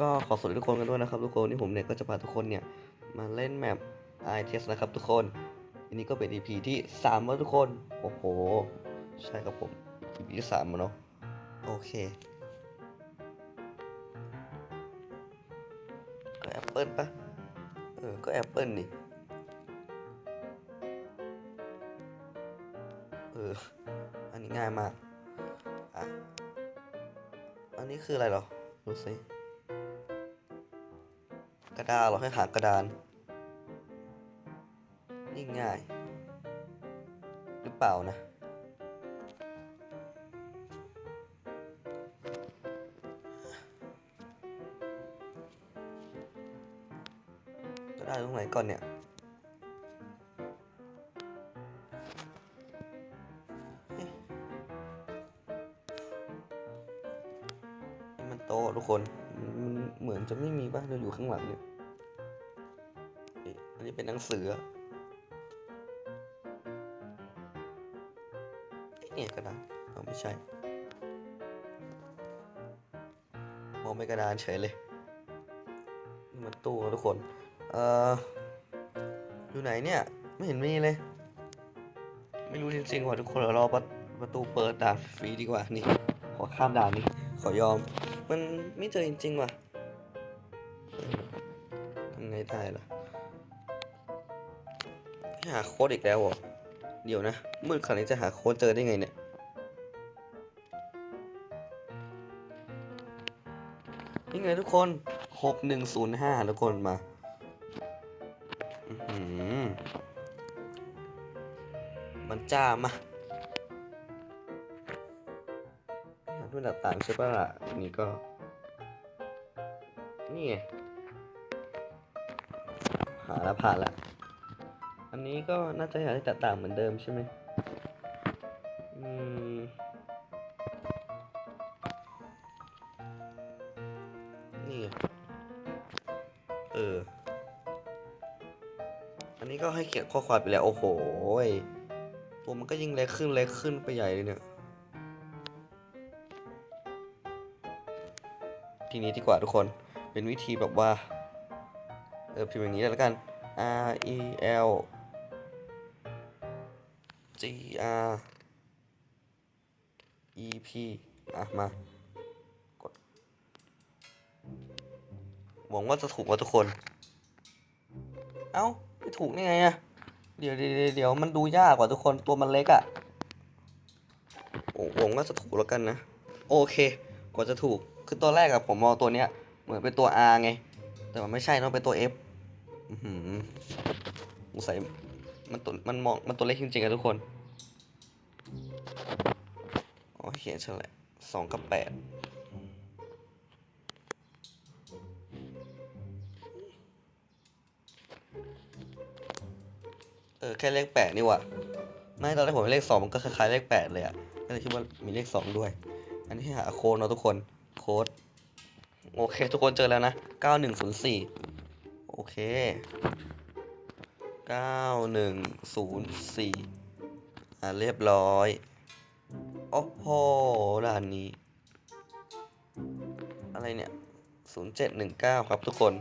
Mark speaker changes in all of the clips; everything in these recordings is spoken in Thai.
Speaker 1: ก็ขอสวัสดีทุกคนกันด้วยนะครับทุกคนที่ผมเนี่ยก็จะพาทุกคนเนี่ยมาเล่นแมป i t e s นะครับทุกคน อันนี้ก็เป็น EP ที่3แล้วทุกคน โอ้โห ใช่ครับผม EP ที่3แล้วเนาะโอเคก็แอปเปิลปะเออ ก็แอปเปิลนี่เออ อันนี้ง่ายมาก อะ อันนี้คืออะไรหรอ ดูสิ ระดาษเราให้หากระดาน นี่ง่าย หรือเปล่านะ กระดาษตรงไหนก่อนเนี่ยมันโตทุกคนมันเหมือนจะไม่มีบ้างเราอยู่ข้างหลังเนี่ย อันนี้เป็นหนังสือเนี่ยกระดาษเอาไม่ใช่มองไปกระดานเฉยเลยนี่มันตู้ทุกคน เอ่อ อยู่ไหนเนี่ย ไม่เห็นมีเลย ไม่รู้จริงๆว่ะทุกคนเดี๋ยวรอประประตูเปิดด่านฟรีดีกว่านี่ ขอข้ามด่านนี้ขอยอม มันไม่เจอจริงๆว่ะทำไงได้ล่ะ หาโค้ดอีกแล้วเหรอเดี๋ยวนะ มืดขนาดนี้จะหาโค้ดเจอได้ไงเนี่ย นี่ไงทุกคนหกหนึ่งศูนย์ห้าทุกคนมามันจ้ามาอยากด้วยต่างใช่ปะล่ะนี่ก็ นี่ไงหาแล้วผ่านละ อันนี้ก็น่าจะหาได้ต่างเหมือนเดิมใช่ไหมอืมนี่เออ อันนี้ก็ให้เขียนข้อความไปแล้ว โอ้โหตัวมันก็ยิ่งเล็กขึ้นเล็กขึ้นไปใหญ่เลยเนี่ยทีนี้ดีกว่าทุกคน เป็นวิธีแบบว่า เออพิมพ์อย่างนี้แล้วกัน R E L G R E P อะ มากดหวังว่าจะถูกว่าทุกคน เอ้า ไม่ถูกนี่ไงอะเดี๋ยวเดี๋ยวเดี๋ยวมันดูยากกว่าทุกคนตัวมันเล็กอะโอ้หวังว่าจะถูกแล้วกันนะ โอเค กว่าจะถูก คือตัวแรกอะผมมองตัวเนี้ย เหมือนเป็นตัว R ไง แต่มันไม่ใช่ต้องเป็นตัว F อือหือสงสัย มันตัวมันมองมันตัวเล็กจริงๆอะทุกคนอ๋อเขียนเฉลยสองกับแปดเออแค่เลขแปดนี่หว่าไม่ตอนแรกผมเลขสองมันก็คล้ายๆเลขแปดเลยอะก็เลยคิดว่ามีเลขสองด้วย อันนี้หาโค้ดเนาะทุกคนโค้ดโอเค ทุกคนเจอแล้วนะเก้าหนึ่งศูนย์สี่โอเค เก้าหนึ่งศูนย์สี่อ่าเรียบร้อย โอ้โหด่านนี้ อะไรเนี่ยศูนย์เจ็ดหนึ่งเก้าครับทุกคน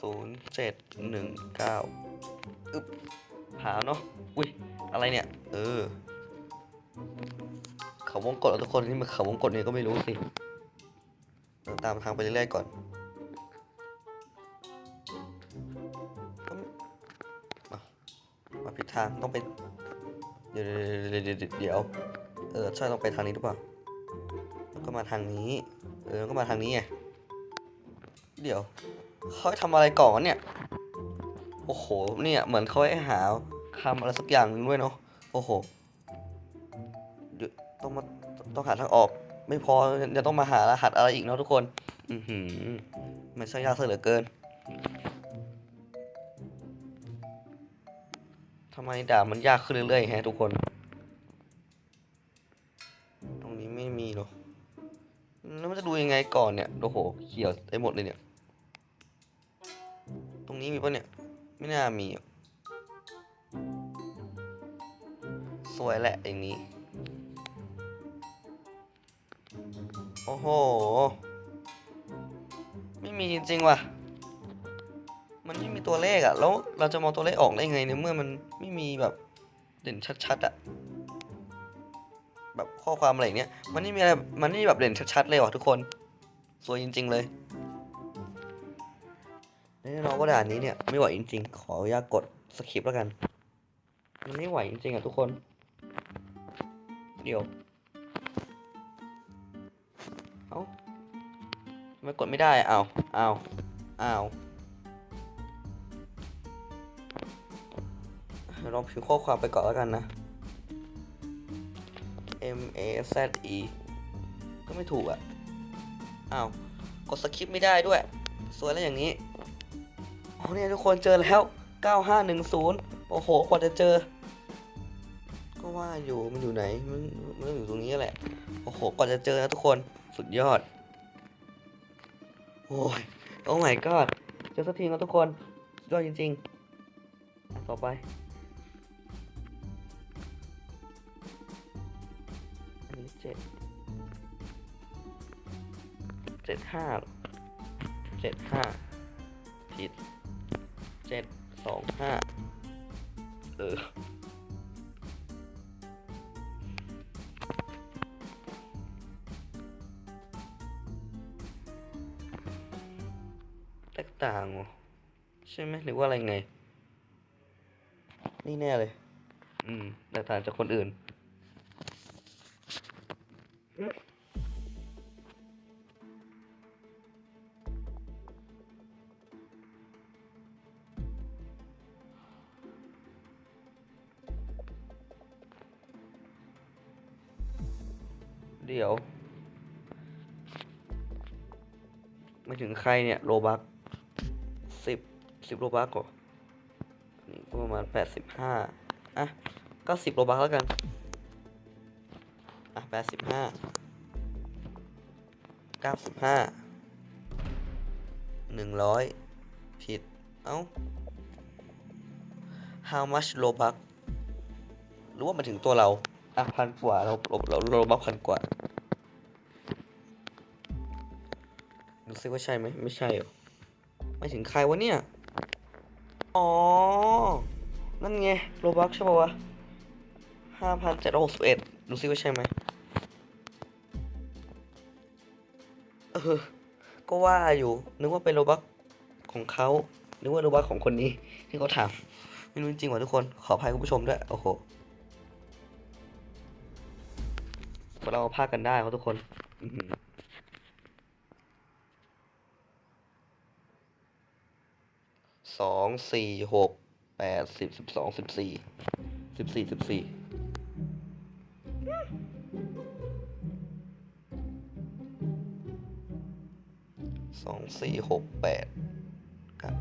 Speaker 1: ศูนย์เจ็ดหนึ่งเก้าอึ๊บหาเนาะ อุ้ย อะไรเนี่ย เออ วงกดแล้วทุกคนนี่มันเขาวงกดเนี่ยก็ไม่รู้สิตามทางไปเรื่อยๆก่อนมาผิดทางต้องไปเดี๋ยวเดี๋ยวเดี๋ยวเออใช่ต้องไปทางนี้หรือเปล่าแล้วก็มาทางนี้ เออก็มาทางนี้ไงเดี๋ยวเขาทำอะไรก่อนเนี่ยโอ้โหเนี่ยเหมือนเขาให้หาคำอะไรสักอย่างนึงด้วยเนาะโอ้โหยว ต้องมาต้องหาทางออก ไม่พอจะต้องมาหารหัสอะไรอีกเนาะทุกคน อือหือมันช่างยากเสียเหลือเกินทำไมด่ามันยากขึ้นเรื่อยๆแฮะทุกคน ตรงนี้ไม่มีหรอแล้วมันจะดูยังไงก่อนเนี่ยโอ้โหเขียวได้หมดเลยเนี่ย ตรงนี้มีปะเนี่ย ไม่น่ามีอะสวยแหละอย่างนี้ โอ้โห ไม่มีจริงๆว่ะ มันไม่มีตัวเลขอะแล้วเราจะมองตัวเลขออกได้ไงในเมื่อมันไม่มีแบบเด่นชัดๆอะแบบข้อความอะไรอย่างเนี้ย มันไม่มีอะไร มันไม่มีแบบเด่นชัดๆเลยว่ะทุกคน สวยจริง ๆ เลยแน่นอนว่าด่านนี้เนี่ยไม่ไหวจริง ๆ ขออนุญาตกดสคริปต์แล้วกัน มันไม่ไหวจริงๆอะทุกคน เดี๋ยว เอ้าไม่กดไม่ได้อะอ้าวอ้าวอ้าวลองพิมพ์ข้อความไปก่อนแล้วกันนะ M A Z E ก็ไม่ถูกอะอ้าวกดสคริปต์ไม่ได้ด้วย สวยแล้วอย่างนี้ อ๋อเนี่ยทุกคนเจอแล้ว 9510 โอ้โหกว่าจะเจอ ว่าอยู่มันอยู่ไหน มันมันอยู่ตรงนี้แหละ โอ้โหกว่าจะเจอนะทุกคนสุดยอด โอ้ยโอ้ my god เจอสักทีนะทุกคนสุดยอดจริง ๆ ต่อไปอันนี้เจ็ดเจ็ดห้าเจ็ดห้าผิดเจ็ดสองห้าเออ ตกต่างเหรอใช่ไหมหรือว่าอะไรไง นี่แน่เลย อืมแตกต่างจากคนอื่น เดี๋ยว ไม่ถึงใครเนี่ย โลบัก สิบโลบักก่อนี่ก็ประมาณแปดสิบห้าอะก็สิบโลบักแล้วกัน อะแปดสิบห้าเก้าสิบห้าหนึ่งร้อยผิด เอ้า how much โลบักหรือว่ามาถึงตัวเรา อะพันกว่าเราเราเราโลบักพันกว่าดูซิว่าใช่ไหมไม่ใช่หรอไม่ถึงใครวะเนี่ย อ๋อ นั่นไงโรบักใช่ป่าวะห้าพันเจ็ดร้อยหกสิบเอ็ดดูซิว่าใช่ไหมเออ ก็ว่าอยู่ นึกว่าเป็นโรบักของเขานึกว่าโรบักของคนนี้ที่เขาถาม ไม่รู้จริงๆว่ะทุกคน ขออภัยคุณผู้ชมด้วย โอ้โหเราพากันได้ครับทุกคน อือหือ สองสี่หกแปดสิบสิบสองสิบสี่สิบสี่สิบสี่สองสี่หกแปดเก้า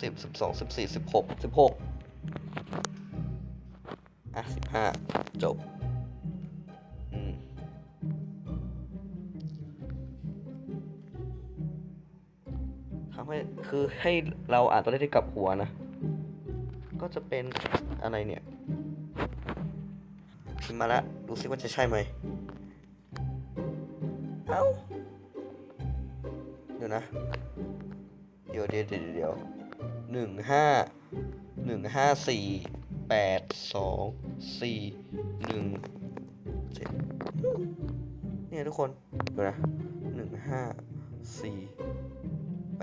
Speaker 1: สิบสิบสองสิบสี่สิบหกสิบหกอะสิบห้าจบ คือให้เราอ่านตัวเลขที่กลับหัวนะ ก็จะเป็นอะไรเนี่ยพิมพ์มาละดูซิว่าจะใช่ไหมเอ้าเดี๋ยวนะ เดี๋ยวเดี๋ยวเดี๋ยวเดี๋ยวหนึ่งห้าหนึ่งห้าสี่แปดสองสี่หนึ่งเจ็ดเนี่ยทุกคน เดี๋ยวนะหนึ่งห้าสี่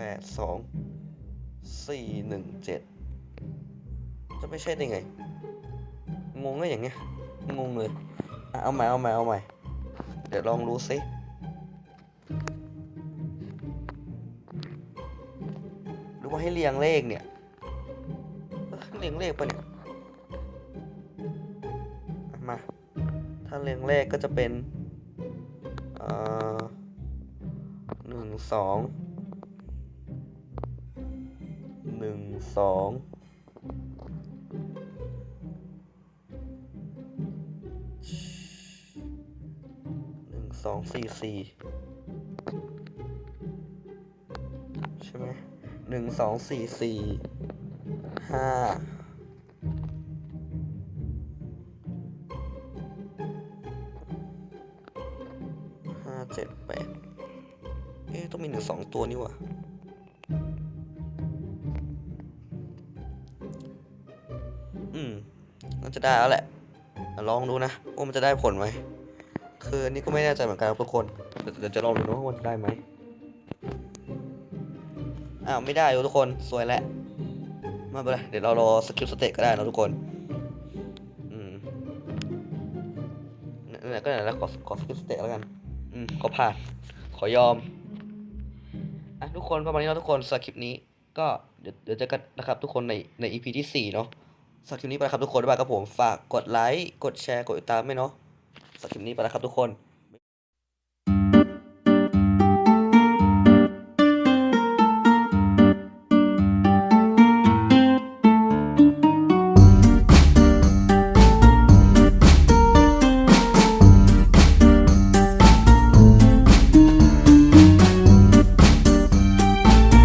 Speaker 1: แปดสองสี่หนึ่งเจ็ดจะไม่ใช่ได้ไง งงก็อย่างเงี้ย งงเลยอะเอาใหม่เอาใหม่เอาใหม่ เดี๋ยวลองดูซิหรือว่าให้เรียงเลขเนี่ย เรียงเลขปะเนี่ย มา ถ้าเรียงเลขก็จะเป็น เอ่อหนึ่งสอง สองหนึ่งสองสี่สี่ใช่ไหมหนึ่งสองสี่สี่ห้าห้าเจ็ดแปดเอ๊ะต้องมีหนึ่งสองตัวนี่วะ น่าจะได้แล้วแหละลองดูนะว่ามันจะได้ผลไหมคืออันนี่ก็ไม่แน่ใจเหมือนกันครับทุกคนเดี๋ยวจะลองดูนะว่ามันจะได้ไหมอ้าวไม่ได้ทุกคนสวยแล้วมาเป็นไรเดี๋ยวเรารอสกิลสเตตก็ได้นะทุกคนอืมนั่นก็นั่นแหละขอขอสกิลสเตตแล้วกัน อืมก็ผ่านขอยอมอะทุกคนประมาณนี้เนาะทุกคนสำหรับคลิปนี้ก็เดี๋ยวเดี๋ยวจอกันนะครับทุกคนในใน EP ที่สี่เนาะ สักคลิปนี้ไปแล้วครับทุกคนบ๊ายบายครับผม ฝากกดไลค์ กดแชร์ กดติดตามไหมเนาะสักคลิปนี้ไปแล้วครับทุกคน